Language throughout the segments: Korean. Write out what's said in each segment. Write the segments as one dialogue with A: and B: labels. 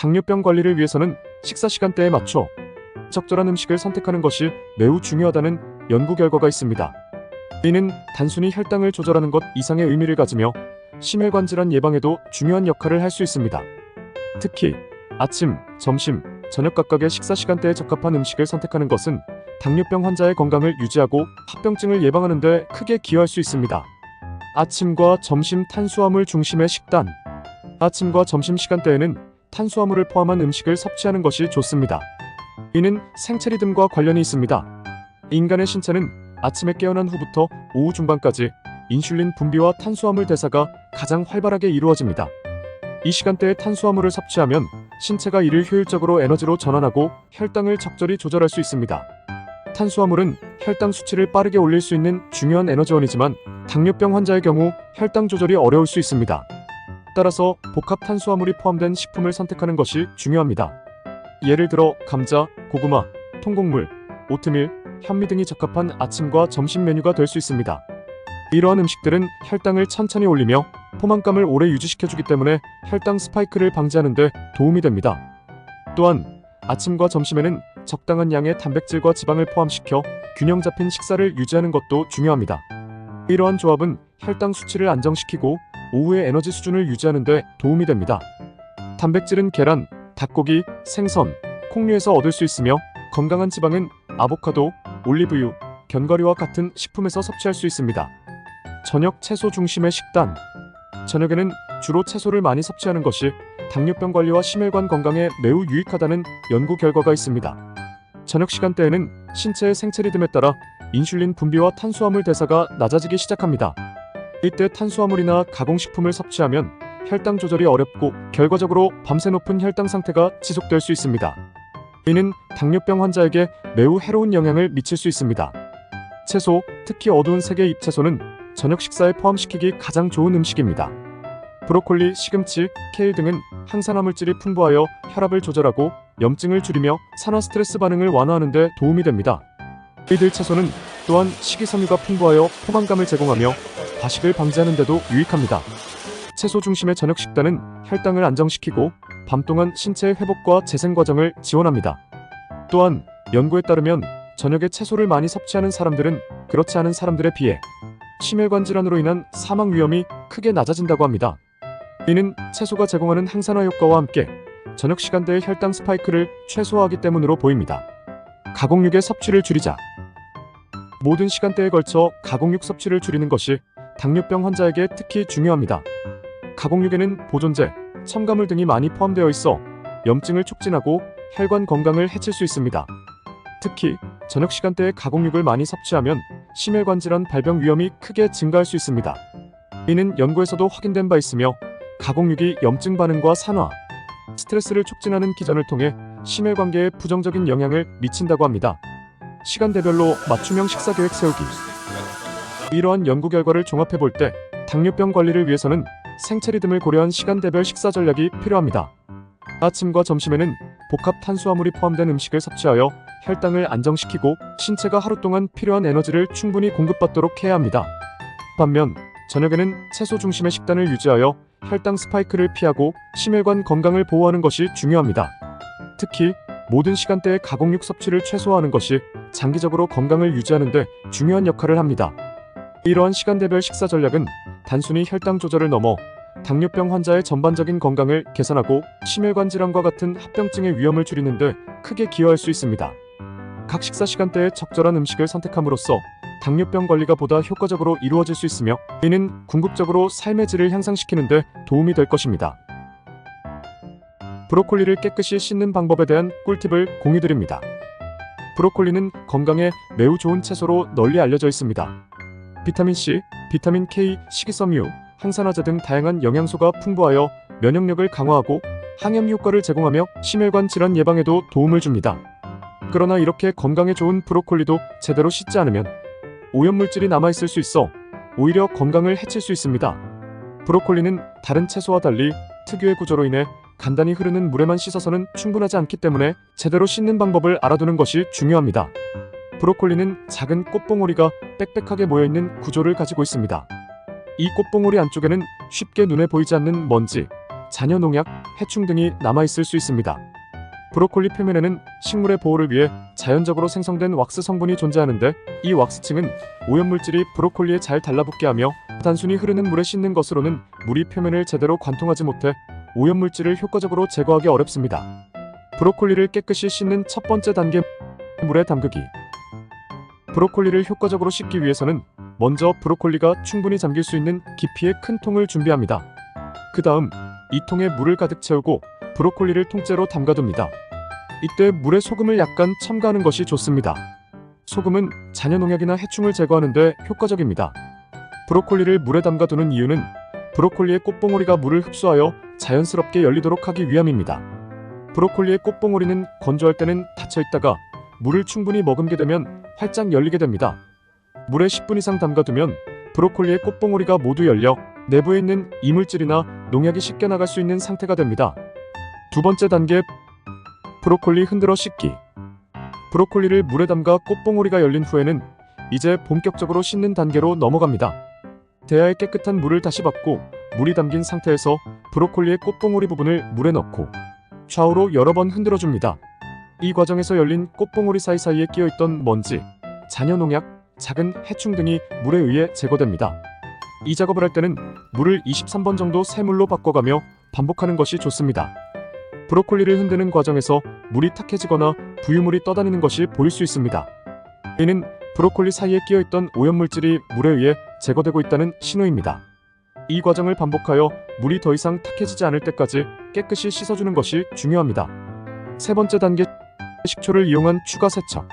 A: 당뇨병 관리를 위해서는 식사 시간대에 맞춰 적절한 음식을 선택하는 것이 매우 중요하다는 연구 결과가 있습니다. 이는 단순히 혈당을 조절하는 것 이상의 의미를 가지며 심혈관 질환 예방에도 중요한 역할을 할 수 있습니다. 특히 아침, 점심, 저녁 각각의 식사 시간대에 적합한 음식을 선택하는 것은 당뇨병 환자의 건강을 유지하고 합병증을 예방하는 데 크게 기여할 수 있습니다. 아침과 점심 탄수화물 중심의 식단. 아침과 점심 시간대에는 탄수화물을 포함한 음식을 섭취하는 것이 좋습니다. 이는 생체 리듬과 관련이 있습니다. 인간의 신체는 아침에 깨어난 후부터 오후 중반까지 인슐린 분비와 탄수화물 대사가 가장 활발하게 이루어집니다. 이 시간대에 탄수화물을 섭취하면 신체가 이를 효율적으로 에너지로 전환하고 혈당을 적절히 조절할 수 있습니다. 탄수화물은 혈당 수치를 빠르게 올릴 수 있는 중요한 에너지원이지만 당뇨병 환자의 경우 혈당 조절이 어려울 수 있습니다. 따라서 복합 탄수화물이 포함된 식품을 선택하는 것이 중요합니다. 예를 들어 감자, 고구마, 통곡물, 오트밀, 현미 등이 적합한 아침과 점심 메뉴가 될 수 있습니다. 이러한 음식들은 혈당을 천천히 올리며 포만감을 오래 유지시켜주기 때문에 혈당 스파이크를 방지하는 데 도움이 됩니다. 또한 아침과 점심에는 적당한 양의 단백질과 지방을 포함시켜 균형 잡힌 식사를 유지하는 것도 중요합니다. 이러한 조합은 혈당 수치를 안정시키고 오후의 에너지 수준을 유지하는 데 도움이 됩니다. 단백질은 계란, 닭고기, 생선, 콩류에서 얻을 수 있으며 건강한 지방은 아보카도, 올리브유, 견과류와 같은 식품에서 섭취할 수 있습니다. 저녁 채소 중심의 식단. 저녁에는 주로 채소를 많이 섭취하는 것이 당뇨병 관리와 심혈관 건강에 매우 유익하다는 연구 결과가 있습니다. 저녁 시간대에는 신체의 생체 리듬에 따라 인슐린 분비와 탄수화물 대사가 낮아지기 시작합니다. 이때 탄수화물이나 가공식품을 섭취하면 혈당 조절이 어렵고 결과적으로 밤새 높은 혈당 상태가 지속될 수 있습니다. 이는 당뇨병 환자에게 매우 해로운 영향을 미칠 수 있습니다. 채소, 특히 어두운 색의 잎채소는 저녁 식사에 포함시키기 가장 좋은 음식입니다. 브로콜리, 시금치, 케일 등은 항산화 물질이 풍부하여 혈압을 조절하고 염증을 줄이며 산화 스트레스 반응을 완화하는 데 도움이 됩니다. 이들 채소는 또한 식이섬유가 풍부하여 포만감을 제공하며 과식을 방지하는 데도 유익합니다. 채소 중심의 저녁 식단은 혈당을 안정시키고 밤 동안 신체의 회복과 재생 과정을 지원합니다. 또한 연구에 따르면 저녁에 채소를 많이 섭취하는 사람들은 그렇지 않은 사람들에 비해 심혈관 질환으로 인한 사망 위험이 크게 낮아진다고 합니다. 이는 채소가 제공하는 항산화 효과와 함께 저녁 시간대의 혈당 스파이크를 최소화하기 때문으로 보입니다. 가공육의 섭취를 줄이자. 모든 시간대에 걸쳐 가공육 섭취를 줄이는 것이 당뇨병 환자에게 특히 중요합니다. 가공육에는 보존제, 첨가물 등이 많이 포함되어 있어 염증을 촉진하고 혈관 건강을 해칠 수 있습니다. 특히 저녁 시간대에 가공육을 많이 섭취하면 심혈관 질환 발병 위험이 크게 증가할 수 있습니다. 이는 연구에서도 확인된 바 있으며 가공육이 염증 반응과 산화, 스트레스를 촉진하는 기전을 통해 심혈관계에 부정적인 영향을 미친다고 합니다. 시간대별로 맞춤형 식사 계획 세우기. 이러한 연구 결과를 종합해 볼 때 당뇨병 관리를 위해서는 생체 리듬을 고려한 시간대별 식사 전략이 필요합니다. 아침과 점심에는 복합 탄수화물이 포함된 음식을 섭취하여 혈당을 안정시키고 신체가 하루 동안 필요한 에너지를 충분히 공급받도록 해야 합니다. 반면 저녁에는 채소 중심의 식단을 유지하여 혈당 스파이크를 피하고 심혈관 건강을 보호하는 것이 중요합니다. 특히 모든 시간대에 가공육 섭취를 최소화하는 것이 장기적으로 건강을 유지하는 데 중요한 역할을 합니다. 이러한 시간대별 식사 전략은 단순히 혈당 조절을 넘어 당뇨병 환자의 전반적인 건강을 개선하고 심혈관 질환과 같은 합병증의 위험을 줄이는 데 크게 기여할 수 있습니다. 각 식사 시간대에 적절한 음식을 선택함으로써 당뇨병 관리가 보다 효과적으로 이루어질 수 있으며 이는 궁극적으로 삶의 질을 향상시키는 데 도움이 될 것입니다. 브로콜리를 깨끗이 씻는 방법에 대한 꿀팁을 공유드립니다. 브로콜리는 건강에 매우 좋은 채소로 널리 알려져 있습니다. 비타민 C, 비타민 K, 식이섬유, 항산화제 등 다양한 영양소가 풍부하여 면역력을 강화하고 항염 효과를 제공하며 심혈관 질환 예방에도 도움을 줍니다. 그러나 이렇게 건강에 좋은 브로콜리도 제대로 씻지 않으면 오염물질이 남아있을 수 있어 오히려 건강을 해칠 수 있습니다. 브로콜리는 다른 채소와 달리 특유의 구조로 인해 간단히 흐르는 물에만 씻어서는 충분하지 않기 때문에 제대로 씻는 방법을 알아두는 것이 중요합니다. 브로콜리는 작은 꽃봉오리가 빽빽하게 모여있는 구조를 가지고 있습니다. 이 꽃봉오리 안쪽에는 쉽게 눈에 보이지 않는 먼지, 잔여 농약, 해충 등이 남아있을 수 있습니다. 브로콜리 표면에는 식물의 보호를 위해 자연적으로 생성된 왁스 성분이 존재하는데 이 왁스층은 오염물질이 브로콜리에 잘 달라붙게 하며 단순히 흐르는 물에 씻는 것으로는 물이 표면을 제대로 관통하지 못해 오염물질을 효과적으로 제거하기 어렵습니다. 브로콜리를 깨끗이 씻는 첫 번째 단계 물에 담그기. 브로콜리를 효과적으로 씻기 위해서는 먼저 브로콜리가 충분히 잠길 수 있는 깊이의 큰 통을 준비합니다. 그 다음 이 통에 물을 가득 채우고 브로콜리를 통째로 담가둡니다. 이때 물에 소금을 약간 첨가하는 것이 좋습니다. 소금은 잔여 농약이나 해충을 제거하는 데 효과적입니다. 브로콜리를 물에 담가두는 이유는 브로콜리의 꽃봉오리가 물을 흡수하여 자연스럽게 열리도록 하기 위함입니다. 브로콜리의 꽃봉오리는 건조할 때는 닫혀 있다가 물을 충분히 머금게 되면 활짝 열리게 됩니다. 물에 10분 이상 담가두면 브로콜리의 꽃봉오리가 모두 열려 내부에 있는 이물질이나 농약이 씻겨 나갈 수 있는 상태가 됩니다. 두 번째 단계 브로콜리 흔들어 씻기. 브로콜리를 물에 담가 꽃봉오리가 열린 후에는 이제 본격적으로 씻는 단계로 넘어갑니다. 대야에 깨끗한 물을 다시 받고 물이 담긴 상태에서 브로콜리의 꽃봉오리 부분을 물에 넣고 좌우로 여러 번 흔들어 줍니다. 이 과정에서 열린 꽃봉오리 사이사이에 끼어있던 먼지, 잔여 농약, 작은 해충 등이 물에 의해 제거됩니다. 이 작업을 할 때는 물을 23번 정도 새물로 바꿔가며 반복하는 것이 좋습니다. 브로콜리를 흔드는 과정에서 물이 탁해지거나 부유물이 떠다니는 것이 보일 수 있습니다. 이는 브로콜리 사이에 끼어있던 오염물질이 물에 의해 제거되고 있다는 신호입니다. 이 과정을 반복하여 물이 더 이상 탁해지지 않을 때까지 깨끗이 씻어주는 것이 중요합니다. 세 번째 단계 식초를 이용한 추가 세척.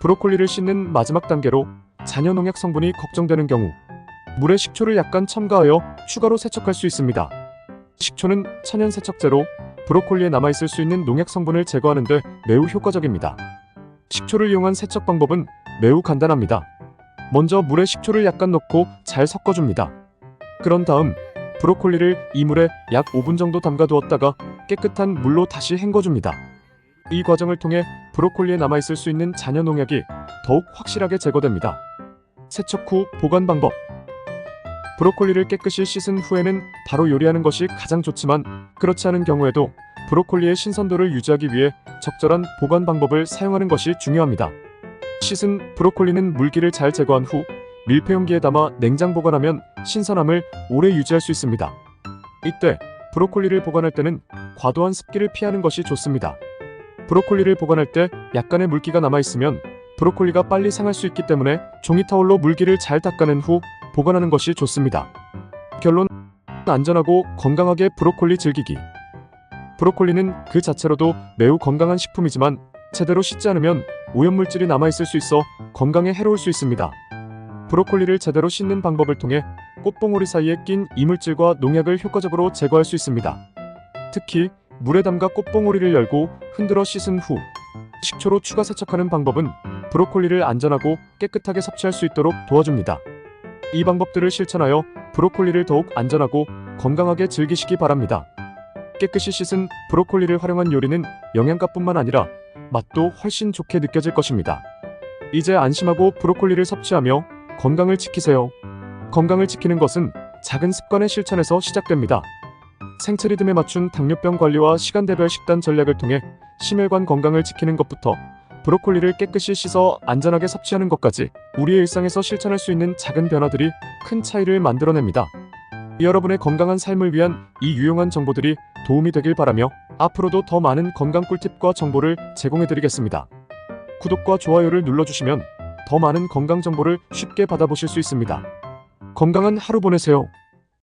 A: 브로콜리를 씻는 마지막 단계로 잔여 농약 성분이 걱정되는 경우 물에 식초를 약간 첨가하여 추가로 세척할 수 있습니다. 식초는 천연 세척제로 브로콜리에 남아있을 수 있는 농약 성분을 제거하는 데 매우 효과적입니다. 식초를 이용한 세척 방법은 매우 간단합니다. 먼저 물에 식초를 약간 넣고 잘 섞어줍니다. 그런 다음 브로콜리를 이 물에 약 5분 정도 담가두었다가 깨끗한 물로 다시 헹궈줍니다. 이 과정을 통해 브로콜리에 남아있을 수 있는 잔여 농약이 더욱 확실하게 제거됩니다. 세척 후 보관 방법 브로콜리를 깨끗이 씻은 후에는 바로 요리하는 것이 가장 좋지만 그렇지 않은 경우에도 브로콜리의 신선도를 유지하기 위해 적절한 보관 방법을 사용하는 것이 중요합니다. 씻은 브로콜리는 물기를 잘 제거한 후 밀폐용기에 담아 냉장 보관하면 신선함을 오래 유지할 수 있습니다. 이때 브로콜리를 보관할 때는 과도한 습기를 피하는 것이 좋습니다. 브로콜리를 보관할 때 약간의 물기가 남아 있으면 브로콜리가 빨리 상할 수 있기 때문에 종이 타올로 물기를 잘 닦아낸 후 보관하는 것이 좋습니다. 결론 안전하고 건강하게 브로콜리 즐기기. 브로콜리는 그 자체로도 매우 건강한 식품이지만 제대로 씻지 않으면 오염물질이 남아있을 수 있어 건강에 해로울 수 있습니다. 브로콜리를 제대로 씻는 방법을 통해 꽃봉오리 사이에 낀 이물질과 농약을 효과적으로 제거할 수 있습니다. 특히 물에 담가 꽃봉오리를 열고 흔들어 씻은 후 식초로 추가 세척하는 방법은 브로콜리를 안전하고 깨끗하게 섭취할 수 있도록 도와줍니다. 이 방법들을 실천하여 브로콜리를 더욱 안전하고 건강하게 즐기시기 바랍니다. 깨끗이 씻은 브로콜리를 활용한 요리는 영양가뿐만 아니라 맛도 훨씬 좋게 느껴질 것입니다. 이제 안심하고 브로콜리를 섭취하며 건강을 지키세요. 건강을 지키는 것은 작은 습관의 실천에서 시작됩니다. 생체 리듬에 맞춘 당뇨병 관리와 시간대별 식단 전략을 통해 심혈관 건강을 지키는 것부터 브로콜리를 깨끗이 씻어 안전하게 섭취하는 것까지 우리의 일상에서 실천할 수 있는 작은 변화들이 큰 차이를 만들어냅니다. 여러분의 건강한 삶을 위한 이 유용한 정보들이 도움이 되길 바라며 앞으로도 더 많은 건강 꿀팁과 정보를 제공해드리겠습니다. 구독과 좋아요를 눌러주시면 더 많은 건강 정보를 쉽게 받아보실 수 있습니다. 건강한 하루 보내세요.